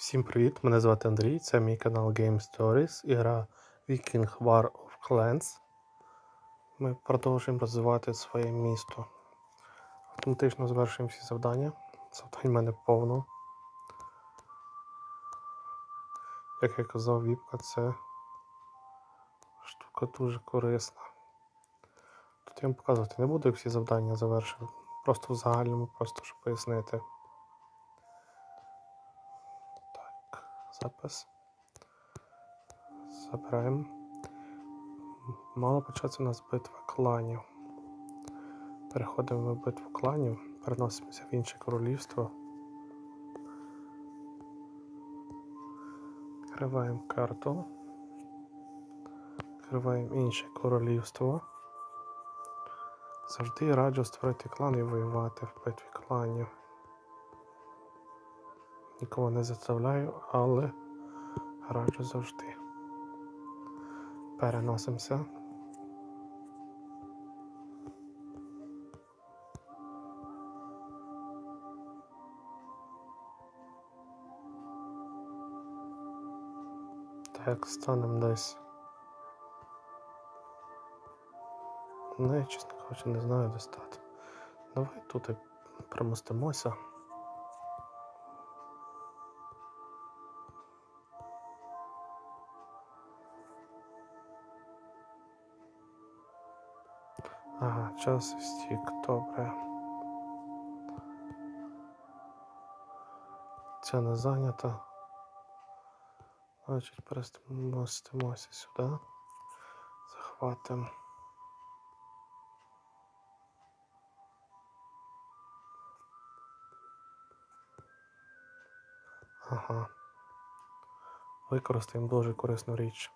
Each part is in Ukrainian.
Всім привіт! Мене звати Андрій, це мій канал Game Stories і гра Viking War of Clans. Ми продовжуємо розвивати своє місто. Автоматично завершуємо всі завдання. Завдань в мене повно. Як я казав, віпка це штука дуже корисна. Тут я вам показувати не буду, як всі завдання завершив. Просто в загальному, просто щоб пояснити. Запис. Забираємо. Мала початися у нас битва кланів. Переходимо в битву кланів, переносимося в інше королівство. Відкриваємо карту. Відкриваємо інше королівство. Завжди раджу створити клан і воювати в битві кланів. Нікого не заставляю, але раджу завжди. Переносимося. Так, станемо десь. Ну, я, чесно кажучи, не знаю де стати. Давай тут примостимося. Ага, час стік, добре. Ця не зайнята. Значить, перемостимося сюди. Захватимо. Ага. Використаємо дуже корисну річ.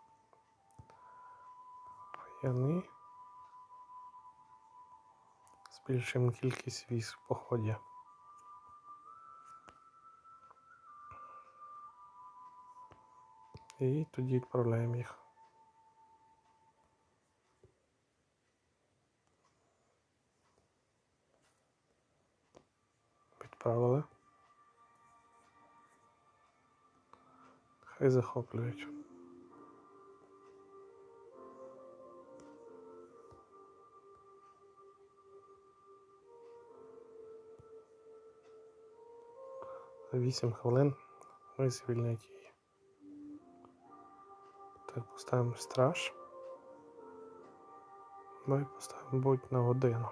Воєнний. Збільшуємо кількість військ в поході. І тоді відправляємо їх. Відправили. Хай захоплюють. За 8 хвилин ми звільнять її. Так, поставимо страж. Ми поставимо будь на годину.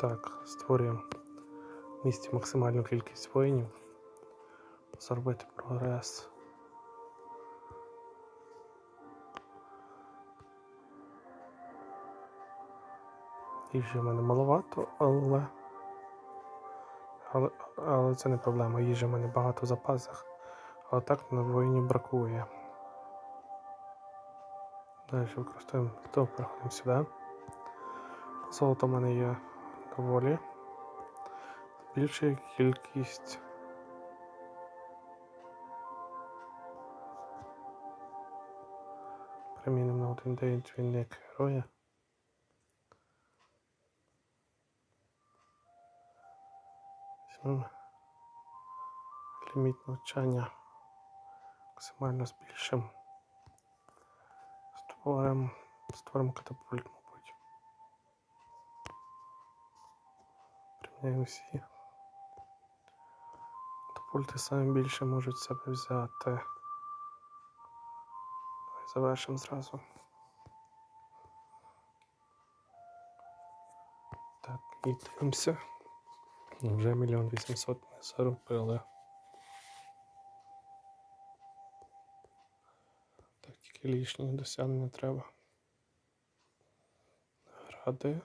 Так, створюємо в місті максимальну кількість воїнів. Зробити прогрес. Їжі в мене маловато, але... але. Але це не проблема. Їжі в мене багато в запасах. Але так на воїнів бракує. Далі використовуємо то, переходимо сюди. Золото в мене є доволі. Збільшує кількість. Примінимо на один день двійник героя. Візьмемо ліміт навчання. Максимально збільшимо. Створимо, створимо катапульт, мабуть. Приміняємо всі. Катапульти саме більше можуть себе взяти. Давай завершимо зразу. Так, і дивимося. Вже мільйон вісімсот ми заробили. Так, тільки лишні досягнення треба. Награди.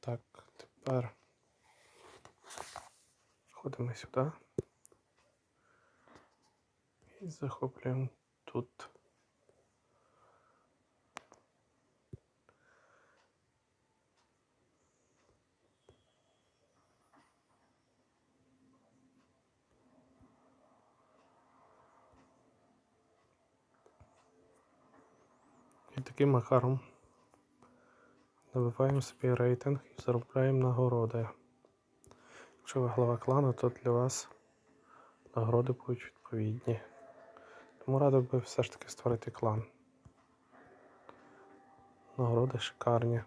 Так, тепер ходимо сюди і захоплюємо тут. Таким макаром набиваємо собі рейтинг і заробляємо нагороди. Якщо ви глава клану, то для вас нагороди будуть відповідні. Тому радив би все ж таки створити клан. Нагороди шикарні.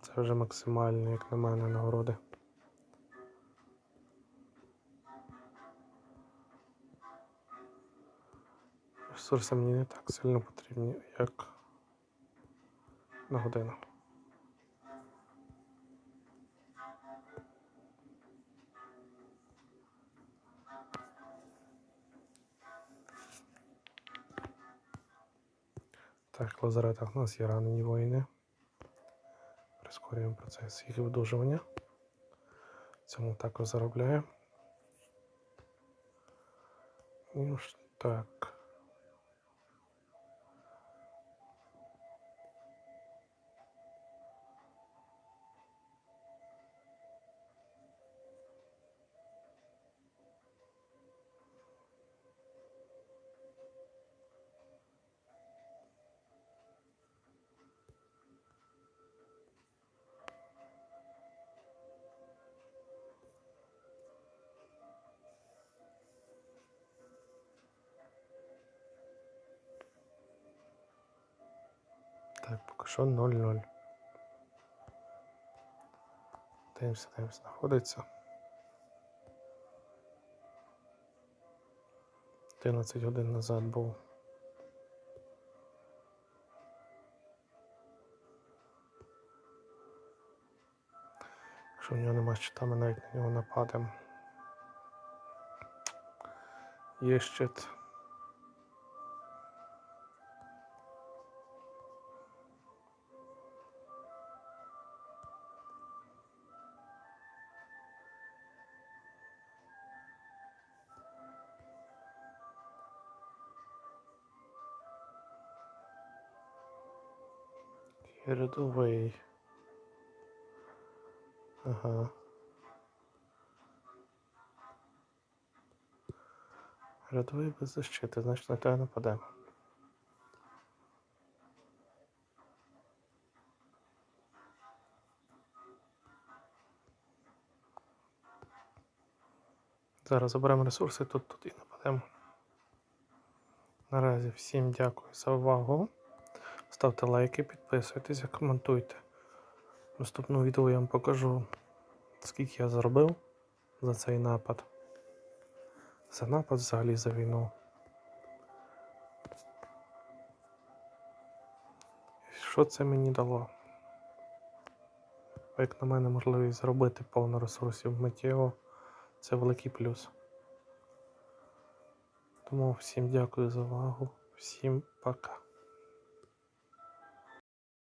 Це вже максимально, як на мене, нагороди. Ресурси мені не так сильно потрібні, як на годину. Так, в лазаретах у нас є ранені воїни. Прискорюємо процес їх видужування. Цьому також заробляємо. Ось так. Так, поки що 0-0. Дивимося, де він знаходиться. 11 годин назад був. Якщо в нього нема щита, ми навіть на нього нападемо. Є щит. Рядовий. Ага. Рядовий без защити, значить на тебе нападемо. Зараз заберемо ресурси тут, тут і нападемо. Наразі всім дякую за увагу. Ставте лайки, підписуйтесь, коментуйте. В наступному відео я вам покажу, скільки я заробив за цей напад. За напад взагалі за війну. Що це мені дало? Як на мене, можливість зробити повно ресурсів миттєво. Це великий плюс. Тому всім дякую за увагу, всім пока.